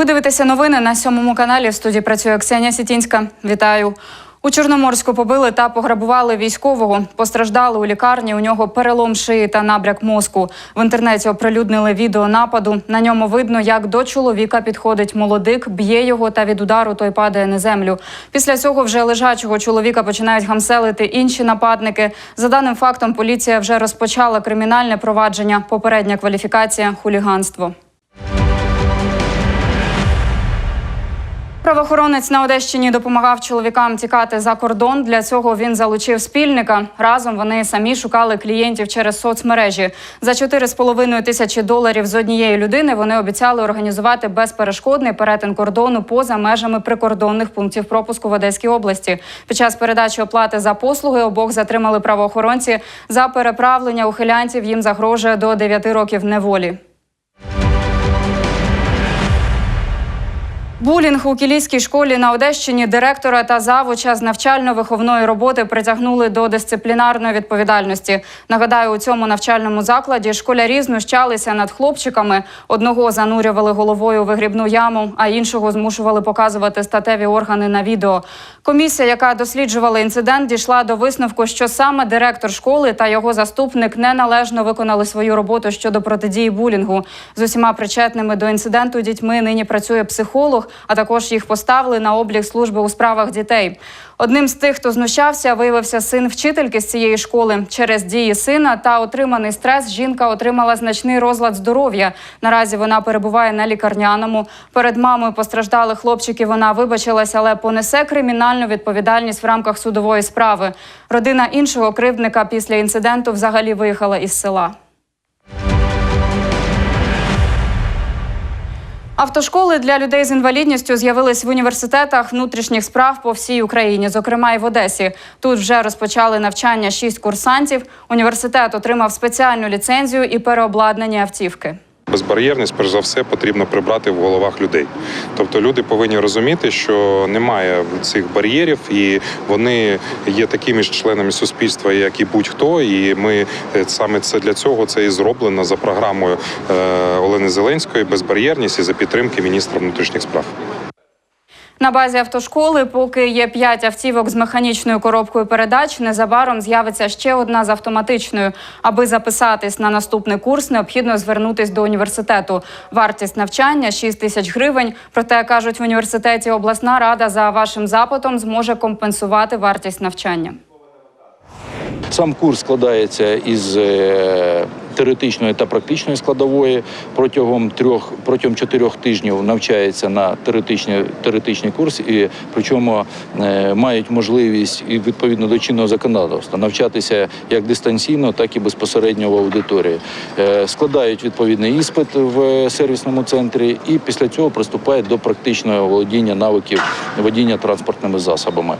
Ви дивитеся новини на сьомому каналі. В студії працює Ксенія Сітінська. Вітаю. У Чорноморську побили та пограбували військового. Постраждали у лікарні. У нього перелом шиї та набряк мозку. В інтернеті оприлюднили відео нападу. На ньому видно, як до чоловіка підходить молодик, б'є його та від удару той падає на землю. Після цього вже лежачого чоловіка починають гамселити інші нападники. За даним фактом, поліція вже розпочала кримінальне провадження. Попередня кваліфікація хуліганство. Правоохоронець на Одещині допомагав чоловікам тікати за кордон. Для цього він залучив спільника. Разом вони самі шукали клієнтів через соцмережі. За 4,5 тисячі доларів з однієї людини вони обіцяли організувати безперешкодний перетин кордону поза межами прикордонних пунктів пропуску в Одеській області. Під час передачі оплати за послуги обох затримали правоохоронці. За переправлення ухилянтів їм загрожує до 9 років неволі. Булінг у кілійській школі на Одещині директора та завуча з навчально-виховної роботи притягнули до дисциплінарної відповідальності. Нагадаю, у цьому навчальному закладі школярі знущалися над хлопчиками. Одного занурювали головою у вигрібну яму, а іншого змушували показувати статеві органи на відео. Комісія, яка досліджувала інцидент, дійшла до висновку, що саме директор школи та його заступник неналежно виконали свою роботу щодо протидії булінгу. З усіма причетними до інциденту дітьми нині працює психолог, а також їх поставили на облік служби у справах дітей. Одним з тих, хто знущався, виявився син вчительки з цієї школи. Через дії сина та отриманий стрес жінка отримала значний розлад здоров'я. Наразі вона перебуває на лікарняному. Перед мамою постраждалих хлопчиків вона вибачилась, але понесе кримінальну відповідальність в рамках судової справи. Родина іншого кривдника після інциденту взагалі виїхала із села. Автошколи для людей з інвалідністю з'явились в університетах внутрішніх справ по всій Україні, зокрема і в Одесі. Тут вже розпочали навчання шість курсантів. Університет отримав спеціальну ліцензію і переобладнання автівки. Безбар'єрність, перш за все, потрібно прибрати в головах людей. Тобто люди повинні розуміти, що немає цих бар'єрів, і вони є такими ж членами суспільства, як і будь-хто. І ми е, саме це для цього це і зроблено за програмою е, Олени Зеленської безбар'єрність і за підтримки міністра внутрішніх справ. На базі автошколи, поки є п'ять автівок з механічною коробкою передач, незабаром з'явиться ще одна з автоматичною. Аби записатись на наступний курс, необхідно звернутись до університету. Вартість навчання 6 тисяч гривень. Проте кажуть в університеті, обласна рада за вашим запитом зможе компенсувати вартість навчання. Сам курс складається із е, теоретичної та практичної складової. Протягом трьох протягом чотирьох тижнів навчається на теоретичний, теоретичний курс, і причому е, мають можливість і відповідно до чинного законодавства навчатися як дистанційно, так і безпосередньо в аудиторії. Е, Складають відповідний іспит в сервісному центрі, і після цього приступають до практичного володіння навиків водіння транспортними засобами.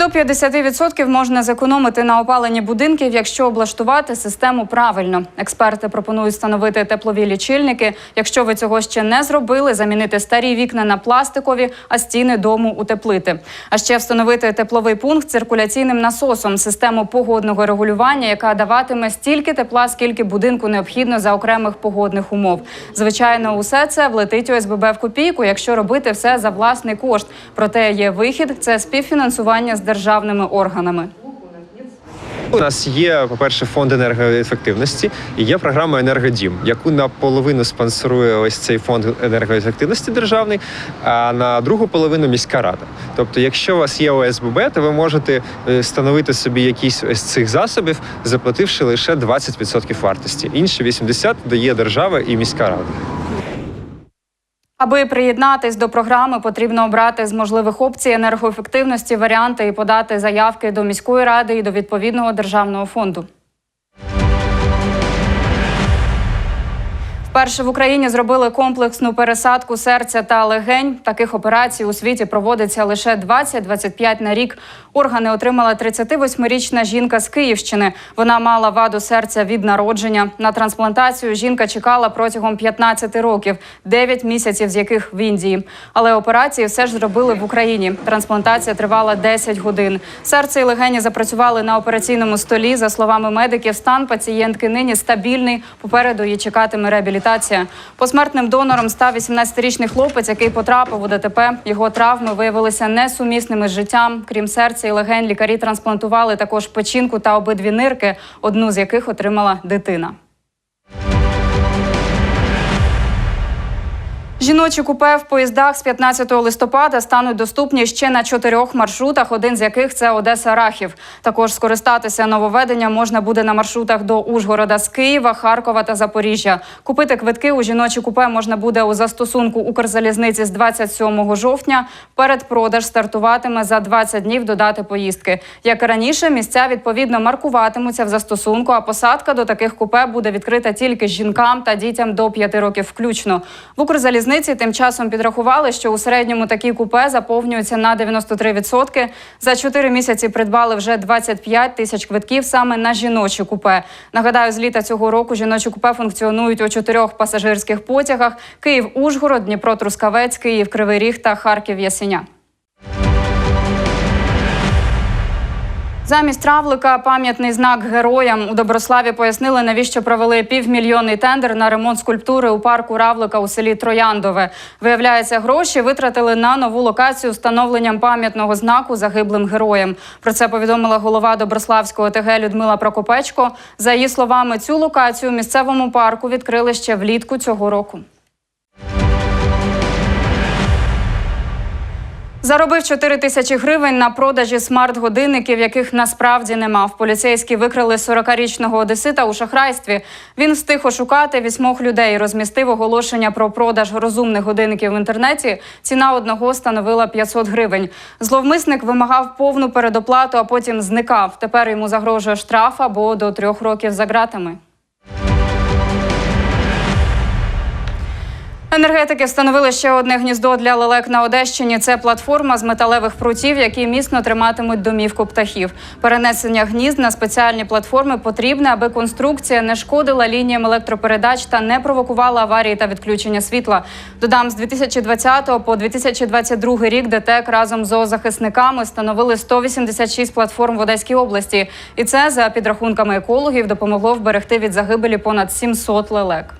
До 50% можна зекономити на опаленні будинків, якщо облаштувати систему правильно. Експерти пропонують встановити теплові лічильники. Якщо ви цього ще не зробили, замінити старі вікна на пластикові, а стіни дому утеплити. А ще встановити тепловий пункт циркуляційним насосом, систему погодного регулювання, яка даватиме стільки тепла, скільки будинку необхідно за окремих погодних умов. Звичайно, усе це влетить ОСББ в копійку, якщо робити все за власний кошт. Проте є вихід це співфінансування з державними органами. У нас є, по-перше, фонд енергоефективності і є програма Енергодім, яку наполовину спонсорує ось цей фонд енергоефективності державний, а на другу половину міська рада. Тобто, якщо у вас є ОСББ, то ви можете е, встановити собі якісь ось цих засобів, заплативши лише 20% вартості. Інші 80% дає держава і міська рада. Аби приєднатись до програми, потрібно обрати з можливих опцій енергоефективності варіанти і подати заявки до міської ради і до відповідного державного фонду. Вперше в Україні зробили комплексну пересадку серця та легень. Таких операцій у світі проводиться лише 20-25 на рік. Органи отримала 38-річна жінка з Київщини. Вона мала ваду серця від народження. На трансплантацію жінка чекала протягом 15 років, 9 місяців з яких в Індії. Але операції все ж зробили в Україні. Трансплантація тривала 10 годин. Серце і легені запрацювали на операційному столі. За словами медиків, стан пацієнтки нині стабільний. Попереду її чекатиме реабілітація. Реабілітація. Посмертним донором став 18-річний хлопець, який потрапив у ДТП. Його травми виявилися несумісними з життям. Крім серця і легень, лікарі трансплантували також печінку та обидві нирки, одну з яких отримала дитина. Жіночі купе в поїздах з 15 листопада стануть доступні ще на чотирьох маршрутах, один з яких це Одеса Рахів. Також скористатися нововведенням можна буде на маршрутах до Ужгорода з Києва, Харкова та Запоріжжя. Купити квитки у жіночі купе можна буде у застосунку Укрзалізниці з 27 жовтня. Передпродаж стартуватиме за 20 днів до дати поїздки. Як і раніше, місця відповідно маркуватимуться в застосунку, а посадка до таких купе буде відкрита тільки жінкам та дітям до 5 років включно. В Укрзалізниці тим часом підрахували, що у середньому такі купе заповнюються на 93%. За 4 місяці придбали вже 25 тисяч квитків саме на жіночі купе. Нагадаю, з літа цього року жіночі купе функціонують у чотирьох пасажирських потягах: Київ-Ужгород, Дніпро-Трускавець, Київ-Кривий Ріг та Харків-Ясеня. Замість равлика пам'ятний знак героям у Доброславі пояснили, навіщо провели півмільйонний тендер на ремонт скульптури у парку Равлика у селі Трояндове. Виявляється, гроші витратили на нову локацію встановленням пам'ятного знаку загиблим героям. Про це повідомила голова Доброславського ОТГ Людмила Прокопечко. За її словами, цю локацію місцевому парку відкрили ще влітку цього року. Заробив 4 тисячі гривень на продажі смарт-годинників, яких насправді нема. В поліцейські викрили 40-річного одесита у шахрайстві. Він встиг ошукати вісьмох людей, розмістив оголошення про продаж розумних годинників в інтернеті. Ціна одного становила 500 гривень. Зловмисник вимагав повну передоплату, а потім зникав. Тепер йому загрожує штраф або до трьох років за ґратами. Енергетики встановили ще одне гніздо для лелек на Одещині. Це платформа з металевих прутів, які міцно триматимуть домівку птахів. Перенесення гнізд на спеціальні платформи потрібне, аби конструкція не шкодила лініям електропередач та не провокувала аварії та відключення світла. Додам з 2020 по 2022 рік ДТЕК разом з зоозахисниками встановили 186 платформ в Одеській області. І це за підрахунками екологів допомогло вберегти від загибелі понад 700 лелек.